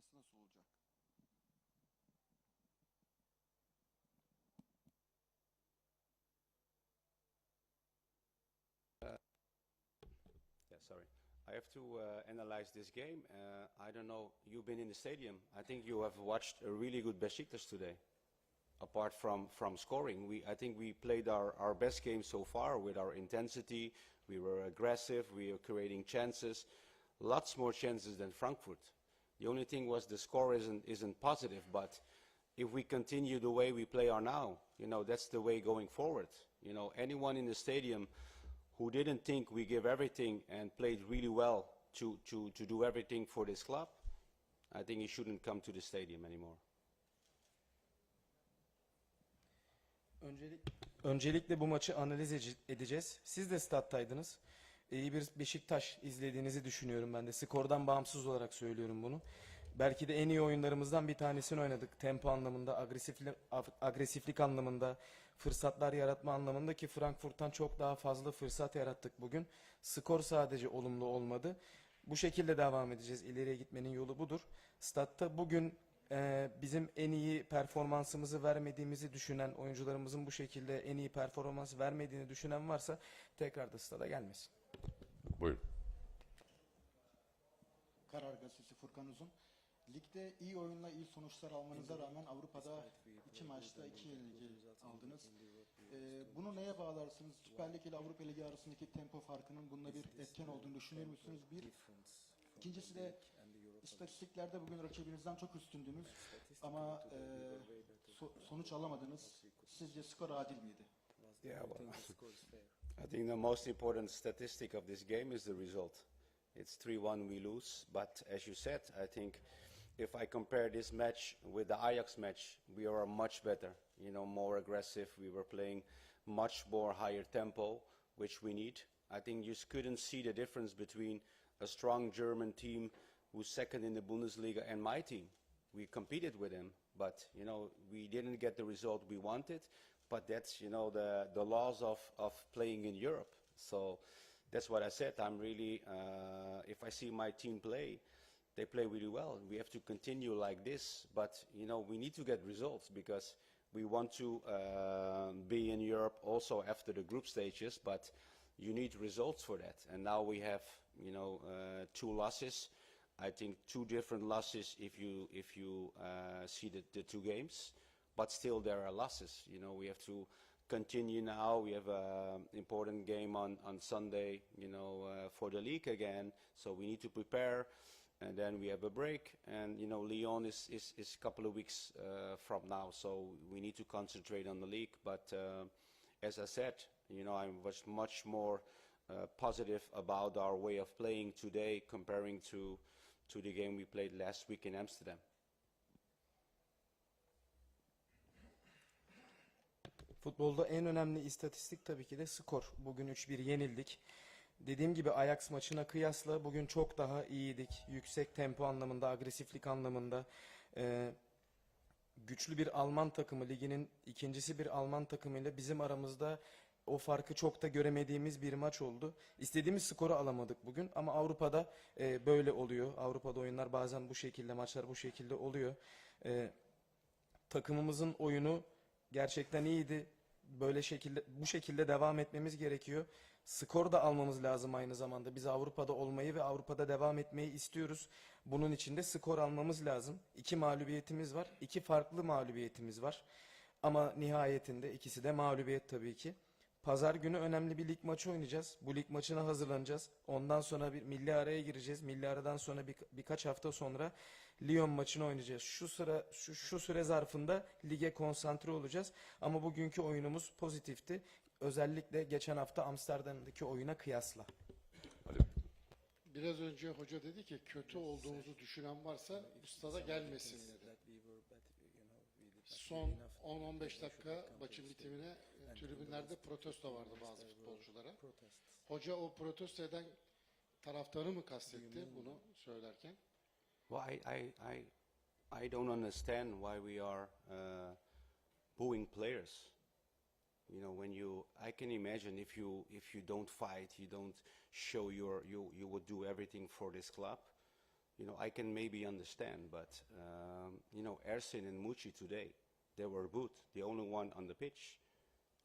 nasıl olacak? Yeah, sorry. I have to uh, analyze this game. Uh, I don't know. You've been in the stadium. I think you have watched a really good Besiktas today. Apart from, from scoring, we, I think we played our, our best game so far with our intensity. We were aggressive. We were creating chances, lots more chances than Frankfurt. The only thing was the score isn't, isn't positive, but if we continue the way we play are now, you know, that's the way going forward. You know, anyone in the stadium who didn't think we give everything and played really well to, to, to do everything for this club, I think he shouldn't come to the stadium anymore. Öncelik, öncelikle bu maçı analiz ece- edeceğiz. Siz de stat'taydınız. İyi bir Beşiktaş izlediğinizi düşünüyorum ben de. Skordan bağımsız olarak söylüyorum bunu. Belki de en iyi oyunlarımızdan bir tanesini oynadık. Tempo anlamında, agresiflik, agresiflik anlamında, fırsatlar yaratma anlamında ki Frankfurt'tan çok daha fazla fırsat yarattık bugün. Skor sadece olumlu olmadı. Bu şekilde devam edeceğiz. İleriye gitmenin yolu budur. Statta bugün e, bizim en iyi performansımızı vermediğimizi düşünen, oyuncularımızın bu şekilde en iyi performans vermediğini düşünen varsa tekrar da stada gelmesin. Buyurun. Karar Gazetesi Furkan Uzun. Ligde iyi oyunla iyi sonuçlar almanıza rağmen Avrupa'da iki maçta iki yenilgi aldınız. Ee, bunu neye bağlarsınız? Süper Lig ile Avrupa Ligi arasındaki tempo farkının bunda bir etken olduğunu düşünür müsünüz? Bir. İkincisi de istatistiklerde bugün rakibinizden çok üstündünüz ama e, so- sonuç alamadınız. Sizce skor adil miydi? Yeah, well, I think the most important statistic of this game is the result. It's 3-1 we lose, but as you said, I think if I compare this match with the Ajax match, we are much better, you know, more aggressive. We were playing much more higher tempo, which we need. I think you couldn't see the difference between a strong German team who's second in the Bundesliga and my team. We competed with them, but you know we didn't get the result we wanted. But that's you know the the laws of of playing in Europe. So that's what I said. I'm really uh, if I see my team play, they play really well. We have to continue like this. But you know we need to get results because we want to uh, be in Europe also after the group stages. But you need results for that. And now we have you know uh, two losses. I think two different losses if you if you uh, see the, the two games, but still there are losses. You know we have to continue now. We have an important game on on Sunday. You know uh, for the league again, so we need to prepare. And then we have a break, and you know Lyon is is, is a couple of weeks uh, from now, so we need to concentrate on the league. But uh, as I said, you know I was much more uh, positive about our way of playing today comparing to to the game we played last week in Amsterdam. Futbolda en önemli istatistik tabii ki de skor. Bugün 3-1 yenildik. Dediğim gibi Ajax maçına kıyasla bugün çok daha iyiydik. Yüksek tempo anlamında, agresiflik anlamında. Ee, güçlü bir Alman takımı, liginin ikincisi bir Alman takımıyla bizim aramızda o farkı çok da göremediğimiz bir maç oldu. İstediğimiz skoru alamadık bugün ama Avrupa'da e, böyle oluyor. Avrupa'da oyunlar bazen bu şekilde, maçlar bu şekilde oluyor. E, takımımızın oyunu gerçekten iyiydi. Böyle şekilde bu şekilde devam etmemiz gerekiyor. Skor da almamız lazım aynı zamanda. Biz Avrupa'da olmayı ve Avrupa'da devam etmeyi istiyoruz. Bunun için de skor almamız lazım. İki mağlubiyetimiz var. iki farklı mağlubiyetimiz var. Ama nihayetinde ikisi de mağlubiyet tabii ki. Pazar günü önemli bir lig maçı oynayacağız. Bu lig maçına hazırlanacağız. Ondan sonra bir milli araya gireceğiz. Milli aradan sonra bir, birkaç hafta sonra Lyon maçını oynayacağız. Şu sıra şu, şu süre zarfında lige konsantre olacağız. Ama bugünkü oyunumuz pozitifti. Özellikle geçen hafta Amsterdam'daki oyuna kıyasla. Biraz önce hoca dedi ki kötü olduğumuzu düşünen varsa ustada gelmesin dedi. Son 10-15 dakika maçın bitimine e, tribünlerde protesto vardı bazı futbolculara. Hoca o protesto eden taraftarı mı kastetti bunu söylerken? Well, I, I, I, I don't understand why we are uh, booing players. You know, when you, I can imagine if you if you don't fight, you don't show your you you would do everything for this club. you know, I can maybe understand, but, um, you know, Ersin and Mucci today, they were good, the only one on the pitch.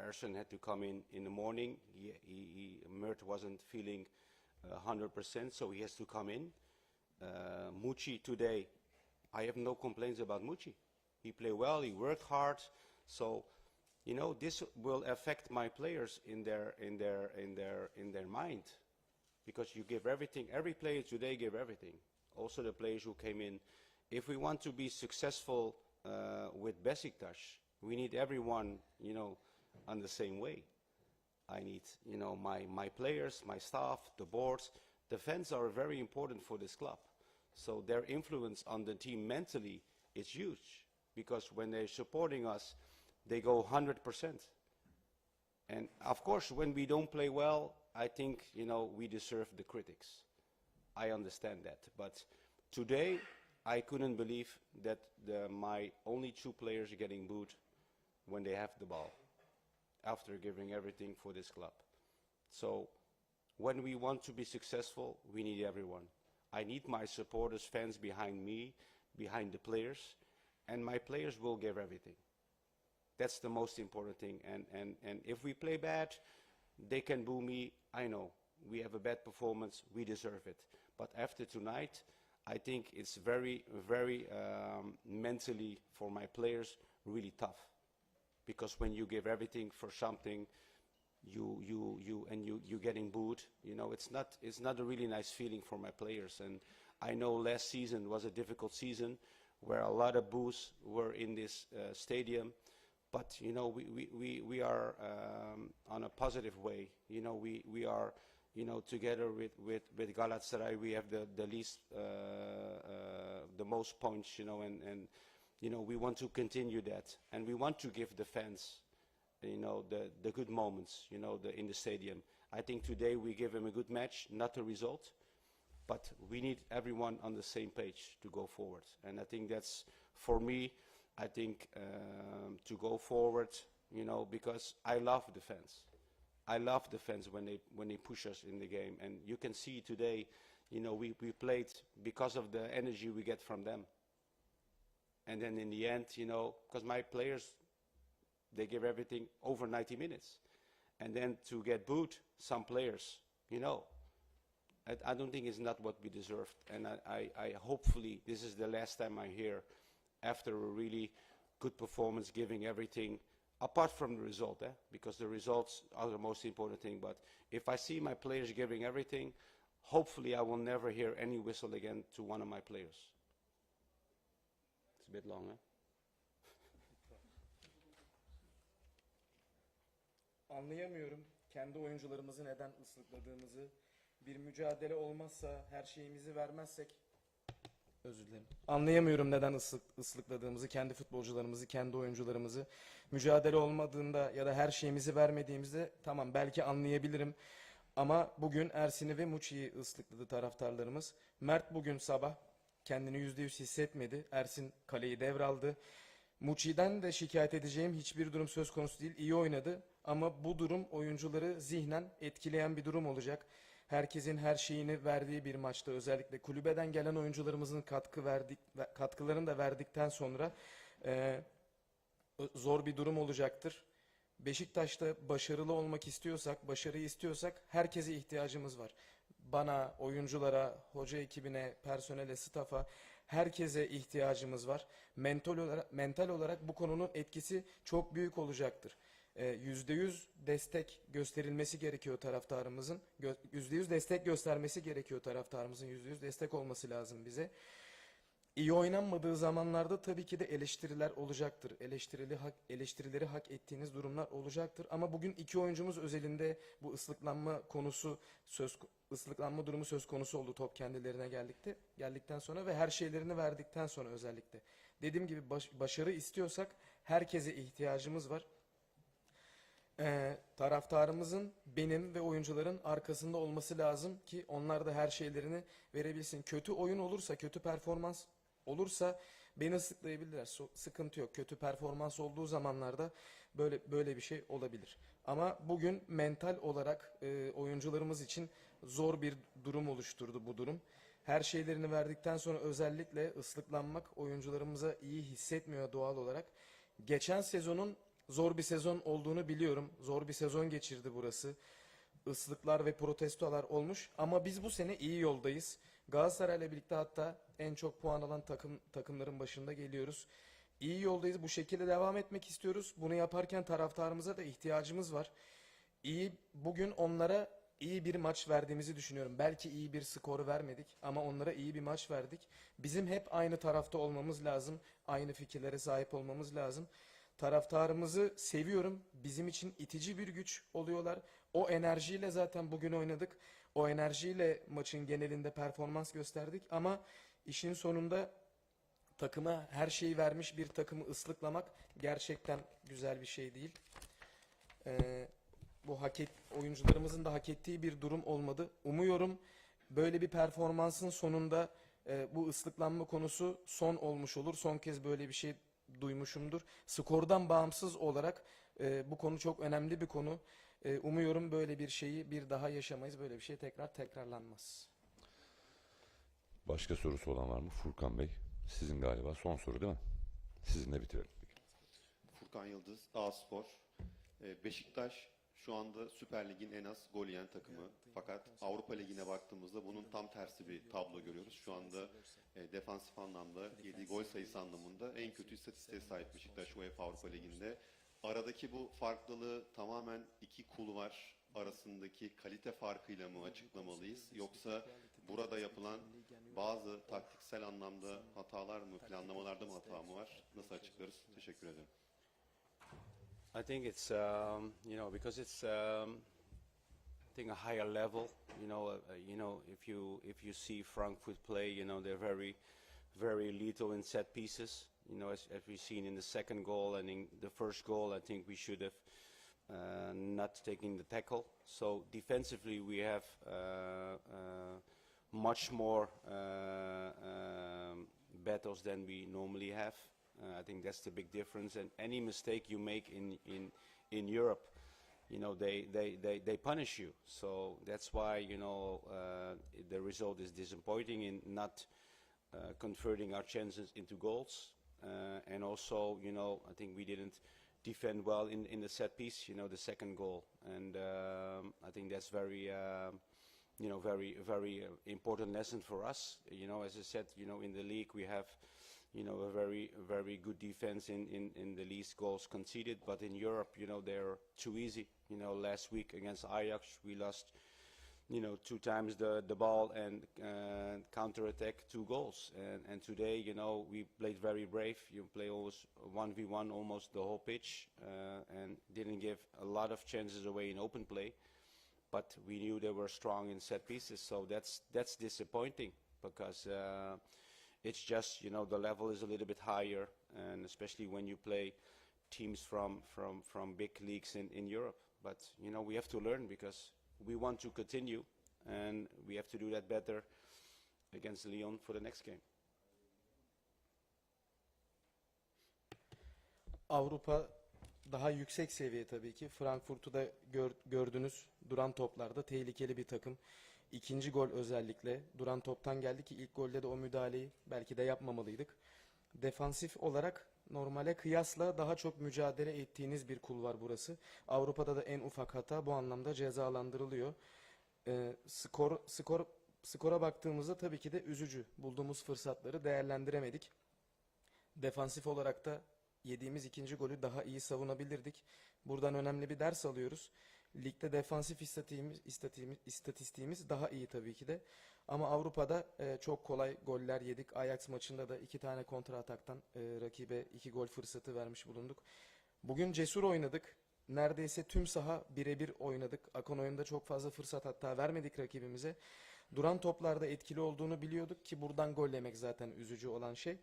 Ersin had to come in in the morning. He, he, he, Mert wasn't feeling uh, 100%, so he has to come in. Uh, Mucci today, I have no complaints about Mucci. He played well, he worked hard, so you know this will affect my players in their in their in their in their mind because you give everything. Every player today gave everything. Also the players who came in. If we want to be successful uh, with Besiktas, we need everyone, you know, on the same way. I need, you know, my, my players, my staff, the boards. The fans are very important for this club. So their influence on the team mentally is huge because when they're supporting us, they go 100%. And of course, when we don't play well, I think, you know, we deserve the critics. I understand that. But today, I couldn't believe that the, my only two players are getting booed when they have the ball after giving everything for this club. So when we want to be successful, we need everyone. I need my supporters, fans behind me, behind the players, and my players will give everything. That's the most important thing. And, and, and if we play bad, they can boo me. I know. We have a bad performance. We deserve it. But after tonight, I think it's very, very um, mentally for my players really tough. Because when you give everything for something, you, you, you, and you, you're getting booed, you know, it's not, it's not a really nice feeling for my players. And I know last season was a difficult season where a lot of boos were in this uh, stadium but you know we, we, we, we are um, on a positive way you know we, we are you know together with, with, with Galatasaray we have the, the least uh, uh, the most points you know and, and you know we want to continue that. And we want to give the fans you know the, the good moments you know the, in the stadium. I think today we give them a good match not a result but we need everyone on the same page to go forward. And I think that's for me I think um, to go forward, you know, because I love the fans. I love defense when they when they push us in the game, and you can see today, you know, we we played because of the energy we get from them. And then in the end, you know, because my players, they give everything over 90 minutes, and then to get booed, some players, you know, I, I don't think it's not what we deserved, and I, I, I hopefully this is the last time I hear after a really good performance, giving everything, apart from the result, eh? because the results are the most important thing. But if I see my players giving everything, hopefully I will never hear any whistle again to one of my players. It's a bit long, eh? Anlayamıyorum kendi oyuncularımızı neden ıslıkladığımızı. Bir mücadele olmazsa, her şeyimizi vermezsek Özür dilerim. Anlayamıyorum neden ıslık, ıslıkladığımızı, kendi futbolcularımızı, kendi oyuncularımızı. Mücadele olmadığında ya da her şeyimizi vermediğimizde tamam belki anlayabilirim. Ama bugün Ersin'i ve Muçi'yi ıslıkladı taraftarlarımız. Mert bugün sabah kendini yüzde yüz hissetmedi. Ersin kaleyi devraldı. Muçi'den de şikayet edeceğim hiçbir durum söz konusu değil. İyi oynadı ama bu durum oyuncuları zihnen etkileyen bir durum olacak. Herkesin her şeyini verdiği bir maçta özellikle kulübeden gelen oyuncularımızın katkı verdik katkılarını da verdikten sonra e, zor bir durum olacaktır. Beşiktaş'ta başarılı olmak istiyorsak, başarıyı istiyorsak herkese ihtiyacımız var. Bana, oyunculara, hoca ekibine, personele, stafa herkese ihtiyacımız var. Mental olarak, mental olarak bu konunun etkisi çok büyük olacaktır. Yüzde yüz destek gösterilmesi gerekiyor taraftarımızın. Yüzde yüz destek göstermesi gerekiyor taraftarımızın. Yüzde yüz destek olması lazım bize. İyi oynanmadığı zamanlarda tabii ki de eleştiriler olacaktır. Eleştirili hak, eleştirileri hak ettiğiniz durumlar olacaktır. Ama bugün iki oyuncumuz özelinde bu ıslıklanma konusu söz ıslıklanma durumu söz konusu oldu top kendilerine geldikte geldikten sonra ve her şeylerini verdikten sonra özellikle. Dediğim gibi baş, başarı istiyorsak herkese ihtiyacımız var. Ee, taraftarımızın benim ve oyuncuların arkasında olması lazım ki onlar da her şeylerini verebilsin. Kötü oyun olursa, kötü performans olursa beni ıslıklayabilirler. So, sıkıntı yok. Kötü performans olduğu zamanlarda böyle böyle bir şey olabilir. Ama bugün mental olarak e, oyuncularımız için zor bir durum oluşturdu bu durum. her şeylerini verdikten sonra özellikle ıslıklanmak oyuncularımıza iyi hissetmiyor doğal olarak. Geçen sezonun zor bir sezon olduğunu biliyorum. Zor bir sezon geçirdi burası. Islıklar ve protestolar olmuş ama biz bu sene iyi yoldayız. Galatasaray'la birlikte hatta en çok puan alan takım takımların başında geliyoruz. İyi yoldayız. Bu şekilde devam etmek istiyoruz. Bunu yaparken taraftarımıza da ihtiyacımız var. İyi bugün onlara iyi bir maç verdiğimizi düşünüyorum. Belki iyi bir skor vermedik ama onlara iyi bir maç verdik. Bizim hep aynı tarafta olmamız lazım. Aynı fikirlere sahip olmamız lazım. Taraftarımızı seviyorum. Bizim için itici bir güç oluyorlar. O enerjiyle zaten bugün oynadık. O enerjiyle maçın genelinde performans gösterdik ama işin sonunda takıma her şeyi vermiş bir takımı ıslıklamak gerçekten güzel bir şey değil. Ee, bu hak et, oyuncularımızın da hak ettiği bir durum olmadı. Umuyorum böyle bir performansın sonunda e, bu ıslıklanma konusu son olmuş olur. Son kez böyle bir şey duymuşumdur. Skordan bağımsız olarak e, bu konu çok önemli bir konu. E, umuyorum böyle bir şeyi bir daha yaşamayız. Böyle bir şey tekrar tekrarlanmaz. Başka sorusu olan var mı? Furkan Bey, sizin galiba son soru değil mi? Sizinle bitirelim. Furkan Yıldız, A-Spor. Ee, Beşiktaş şu anda Süper Lig'in en az gol yiyen takımı. Fakat Avrupa Ligi'ne baktığımızda bunun tam tersi bir tablo görüyoruz. Şu anda e, defansif anlamda yediği gol sayısı anlamında en kötü istatistiğe sahip Beşiktaş UEFA Avrupa Ligi'nde. Aradaki bu farklılığı tamamen iki kulvar arasındaki kalite farkıyla mı açıklamalıyız? Yoksa burada yapılan bazı taktiksel anlamda hatalar mı, planlamalarda mı hata mı var? Nasıl açıklarız? Teşekkür ederim. I think it's um, you know because it's um, I think a higher level. You know, uh, uh, you know if you if you see Frankfurt play, you know they're very very lethal in set pieces. You know, as, as we've seen in the second goal and in the first goal, I think we should have uh, not taken the tackle. So defensively, we have uh, uh, much more uh, um, battles than we normally have. Uh, I think that's the big difference. And any mistake you make in in in Europe, you know, they they they, they punish you. So that's why you know uh, the result is disappointing in not uh, converting our chances into goals. Uh, and also, you know, I think we didn't defend well in in the set piece. You know, the second goal, and um, I think that's very. Um, you know, very, very uh, important lesson for us. You know, as I said, you know, in the league we have, you know, a very, very good defense in, in, in the least goals conceded. But in Europe, you know, they're too easy. You know, last week against Ajax, we lost, you know, two times the, the ball and uh, counter-attack two goals. And, and today, you know, we played very brave. You play almost 1v1 almost the whole pitch uh, and didn't give a lot of chances away in open play but we knew they were strong in set pieces, so that's that's disappointing because uh, it's just you know the level is a little bit higher, and especially when you play teams from from from big leagues in in Europe. But you know we have to learn because we want to continue, and we have to do that better against Lyon for the next game. Avrupa daha yüksek seviye tabii ki. Frankfurt'u da gör, gördünüz. Duran toplarda tehlikeli bir takım. İkinci gol özellikle duran toptan geldi ki ilk golde de o müdahaleyi belki de yapmamalıydık. Defansif olarak normale kıyasla daha çok mücadele ettiğiniz bir kulvar burası. Avrupa'da da en ufak hata bu anlamda cezalandırılıyor. Ee, skor skor skora baktığımızda tabii ki de üzücü. Bulduğumuz fırsatları değerlendiremedik. Defansif olarak da yediğimiz ikinci golü daha iyi savunabilirdik. Buradan önemli bir ders alıyoruz. Ligde defansif istatistiğimiz, istatistiğimiz, istatistiğimiz daha iyi tabii ki de. Ama Avrupa'da e, çok kolay goller yedik. Ajax maçında da iki tane kontra ataktan e, rakibe iki gol fırsatı vermiş bulunduk. Bugün cesur oynadık. Neredeyse tüm saha birebir oynadık. Akon oyunda çok fazla fırsat hatta vermedik rakibimize. Duran toplarda etkili olduğunu biliyorduk ki buradan gol yemek zaten üzücü olan şey.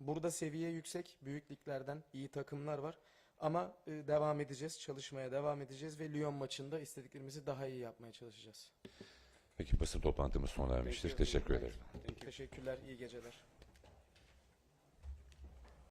Burada seviye yüksek, büyük liglerden iyi takımlar var. Ama e, devam edeceğiz, çalışmaya devam edeceğiz ve Lyon maçında istediklerimizi daha iyi yapmaya çalışacağız. Peki basın toplantımız sona ermiştir. Teşekkür ederim. Teşekkürler, iyi geceler.